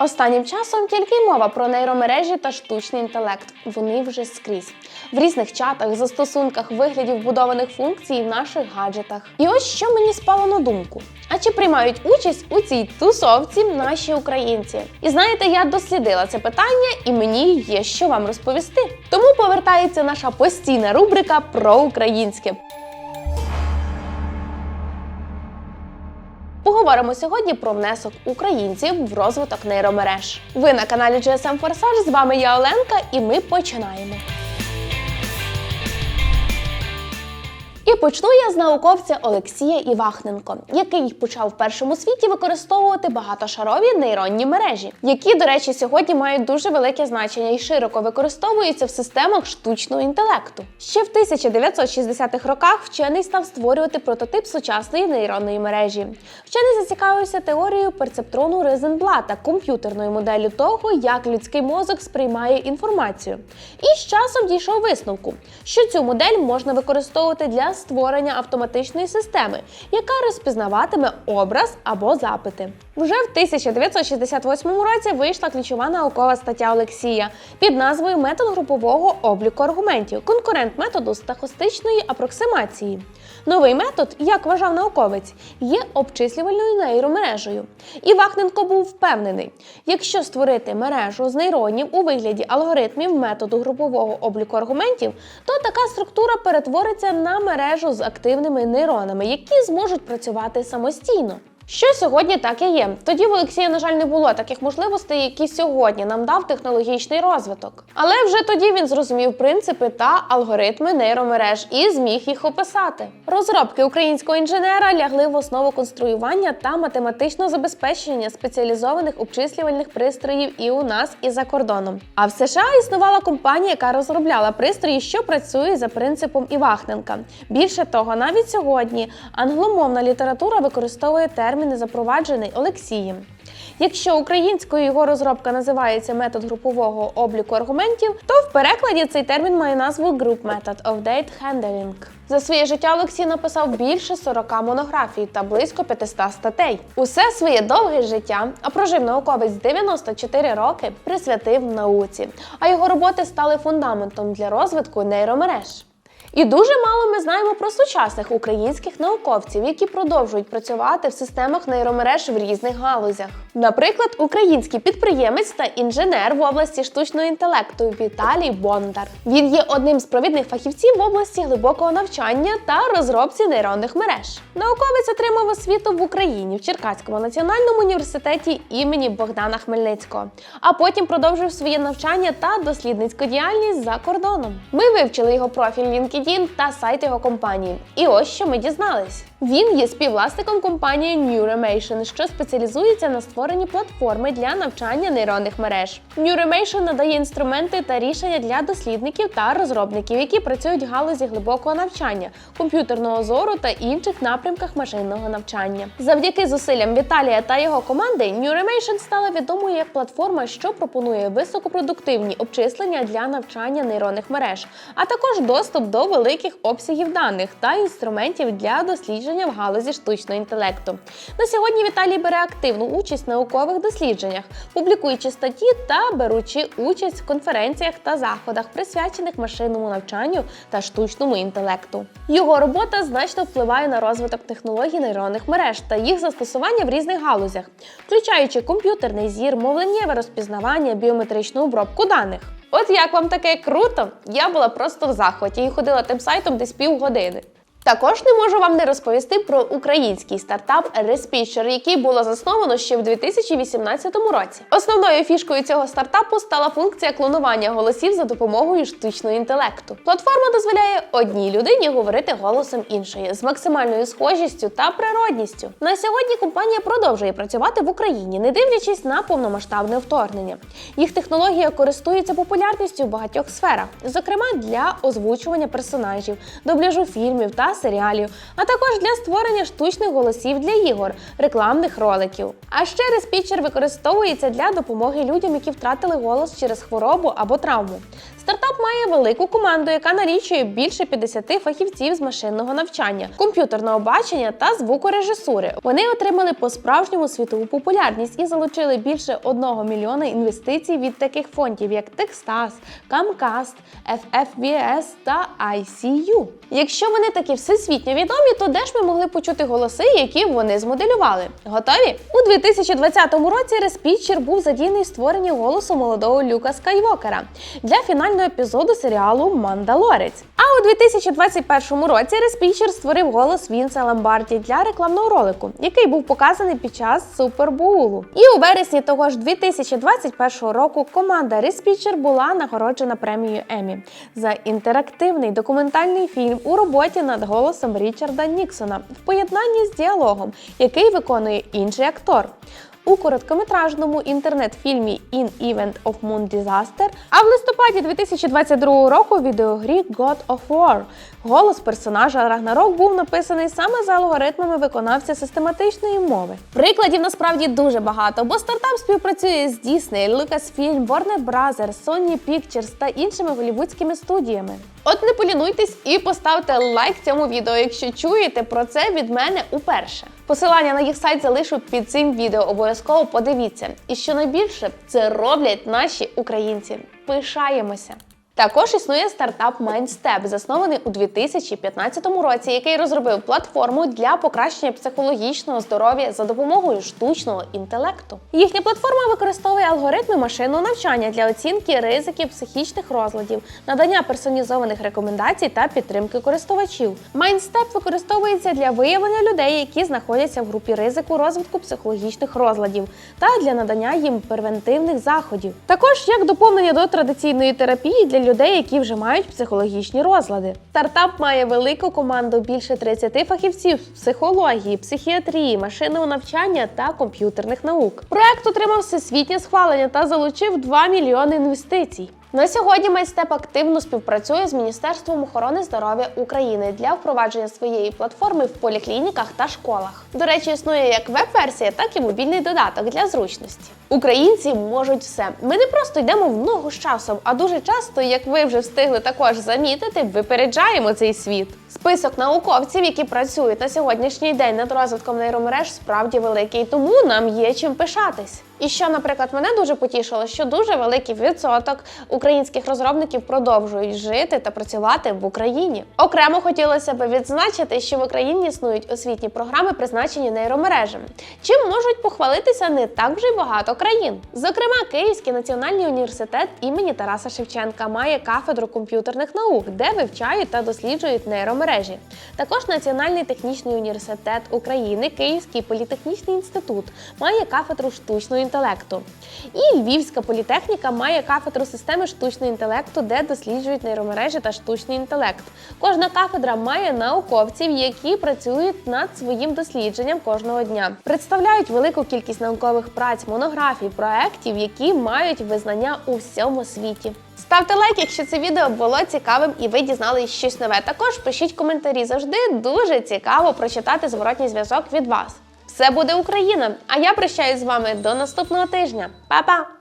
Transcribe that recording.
Останнім часом тільки й мова про нейромережі та штучний інтелект. Вони вже скрізь в різних чатах, застосунках, виглядів вбудованих функцій в наших гаджетах. І ось що мені спало на думку. А чи приймають участь у цій тусовці наші українці? І знаєте, я дослідила це питання, і мені є що вам розповісти. Тому повертається наша постійна рубрика про українське. Поговоримо сьогодні про внесок українців в розвиток нейромереж. Ви на каналі GSM Форсаж. З вами я Оленка, і ми починаємо. І почну я з науковця Олексія Івахненко, який почав в першому світі використовувати багатошарові нейронні мережі, які, до речі, сьогодні мають дуже велике значення і широко використовуються в системах штучного інтелекту. Ще в 1960-х роках вчений став створювати прототип сучасної нейронної мережі. Вчений зацікавився теорією перцептрону Ризенблата, комп'ютерною моделлю того, як людський мозок сприймає інформацію. І з часом дійшов висновку, що цю модель можна використовувати для створення автоматичної системи, яка розпізнаватиме образ або запити. Вже в 1968 році вийшла ключова наукова стаття Олексія під назвою Метод групового обліку аргументів, конкурент методу стахастичної апроксимації. Новий метод, як вважав науковець, є обчислювальною нейромережею. І Вахненко був впевнений, якщо створити мережу з нейронів у вигляді алгоритмів методу групового обліку аргументів, то така структура перетвориться на мережу з активними нейронами, які зможуть працювати самостійно. Що сьогодні так і є. Тоді в Олексія, на жаль, не було таких можливостей, які сьогодні нам дав технологічний розвиток. Але вже тоді він зрозумів принципи та алгоритми нейромереж і зміг їх описати. Розробки українського інженера лягли в основу конструювання та математичного забезпечення спеціалізованих обчислювальних пристроїв і у нас, і за кордоном. А в США існувала компанія, яка розробляла пристрої, що працює за принципом Івахненка. Більше того, навіть сьогодні англомовна література використовує терміни, запроваджений Олексієм. Якщо українською його розробка називається метод групового обліку аргументів, то в перекладі цей термін має назву Group Method of Data Handling. За своє життя Олексій написав більше 40 монографій та близько 500 статей. Усе своє довге життя, а прожив науковець 94 роки, присвятив науці, а його роботи стали фундаментом для розвитку нейромереж. І дуже мало ми знаємо про сучасних українських науковців, які продовжують працювати в системах нейромереж в різних галузях. Наприклад, український підприємець та інженер в області штучного інтелекту Віталій Бондар. Він є одним з провідних фахівців в області глибокого навчання та розробці нейронних мереж. Науковець отримав освіту в Україні в Черкаському національному університеті імені Богдана Хмельницького, а потім продовжив своє навчання та дослідницьку діяльність за кордоном. Ми вивчили його профіль LinkedIn та сайт його компанії. І ось що ми дізнались. Він є співвласником компанії Neuramation, що спеціалізується на створенні платформи для навчання нейронних мереж. Neuramation надає інструменти та рішення для дослідників та розробників, які працюють в галузі глибокого навчання, комп'ютерного зору та інших напрямках машинного навчання. Завдяки зусиллям Віталія та його команди, Neuramation стала відомою як платформа, що пропонує високопродуктивні обчислення для навчання нейронних мереж, а також доступ до великих обсягів даних та інструментів для дослідження в галузі штучного інтелекту. На сьогодні Віталій бере активну участь в наукових дослідженнях, публікуючи статті та беручи участь в конференціях та заходах, присвячених машинному навчанню та штучному інтелекту. Його робота значно впливає на розвиток технологій нейронних мереж та їх застосування в різних галузях, включаючи комп'ютерний зір, мовленнєве розпізнавання, біометричну обробку даних. От як вам таке круто? Я була просто в захваті і ходила тим сайтом десь півгодини. Також не можу вам не розповісти про український стартап Respicer, який було засновано ще в 2018 році. Основною фішкою цього стартапу стала функція клонування голосів за допомогою штучного інтелекту. Платформа дозволяє одній людині говорити голосом іншої з максимальною схожістю та природністю. На сьогодні компанія продовжує працювати в Україні, не дивлячись на повномасштабне вторгнення. Їх технологія користується популярністю в багатьох сферах, зокрема для озвучування персонажів, дубляжу фільмів та серіалів, а також для створення штучних голосів для ігор, рекламних роликів. А ще респічер використовується для допомоги людям, які втратили голос через хворобу або травму. Стартап має велику команду, яка налічує більше 50 фахівців з машинного навчання, комп'ютерного бачення та звукорежисури. Вони отримали по справжньому світову популярність і залучили більше 1 мільйона інвестицій від таких фондів, як Techstars, Comcast, FFVS та ICU. Якщо вони такі всесвітньо відомі, то де ж ми могли почути голоси, які вони змоделювали? Готові? У 2020 році Респітчер був задіяний в створенні голосу молодого Люка Скайвокера для фінального епізоду серіалу Мандалорець. А у 2021 році Респічер створив голос Вінса Ламбарді для рекламного ролику, який був показаний під час Супербоулу. І у вересні того ж 2021 року команда Респічер була нагороджена премією Емі за інтерактивний документальний фільм у роботі над голосом Річарда Ніксона в поєднанні з діалогом, який виконує інший актор. У короткометражному інтернет-фільмі In Event of Moon Disaster, а в листопаді 2022 року у відеогрі God of War голос персонажа Рагнарок був написаний саме за алгоритмами виконавця систематичної мови. Прикладів насправді дуже багато, бо стартап співпрацює з Disney, Lucasfilm, Warner Bros., Sony Pictures та іншими голівудськими студіями. От не полінуйтесь і поставте лайк цьому відео, якщо чуєте про це від мене уперше. Посилання на їх сайт залишу під цим відео. Обов'язково подивіться. І що найбільше це роблять наші українці. Пишаємося. Також існує стартап MindStep, заснований у 2015 році, який розробив платформу для покращення психологічного здоров'я за допомогою штучного інтелекту. Їхня платформа використовує алгоритми машинного навчання для оцінки ризиків психічних розладів, надання персонізованих рекомендацій та підтримки користувачів. MindStep використовується для виявлення людей, які знаходяться в групі ризику розвитку психологічних розладів, та для надання їм превентивних заходів. Також як доповнення до традиційної терапії для людей, які вже мають психологічні розлади. Стартап має велику команду більше 30 фахівців з психології, психіатрії, машинного навчання та комп'ютерних наук. Проект отримав всесвітнє схвалення та залучив 2 мільйони інвестицій. На сьогодні Майстеп активно співпрацює з Міністерством охорони здоров'я України для впровадження своєї платформи в поліклініках та школах. До речі, існує як веб-версія, так і мобільний додаток для зручності. Українці можуть все. Ми не просто йдемо в ногу з часом, а дуже часто, як ви вже встигли також замітити, випереджаємо цей світ. Список науковців, які працюють на сьогоднішній день над розвитком нейромереж, справді великий, тому нам є чим пишатись. І що, наприклад, мене дуже потішило, що дуже великий відсоток українських розробників продовжують жити та працювати в Україні. Окремо хотілося б відзначити, що в Україні існують освітні програми, призначені нейромережам, чим можуть похвалитися не так вже й багато країн. Зокрема, Київський національний університет імені Тараса Шевченка має кафедру комп'ютерних наук, де вивчають та досліджують нейромережі. Також Національний технічний університет України, Київський політехнічний інститут має кафедру штучного інтелекту. І Львівська політехніка має кафедру системи штучного інтелекту, де досліджують нейромережі та штучний інтелект. Кожна кафедра має науковців, які працюють над своїм дослідженням кожного дня. Представляють велику кількість наукових праць, монографій, проєктів, які мають визнання у всьому світі. Ставте лайк, якщо це відео було цікавим і ви дізналися щось нове. Також пишіть коментарі. Завжди дуже цікаво прочитати зворотній зв'язок від вас. Все буде Україна! А я прощаюсь з вами до наступного тижня. Па-па!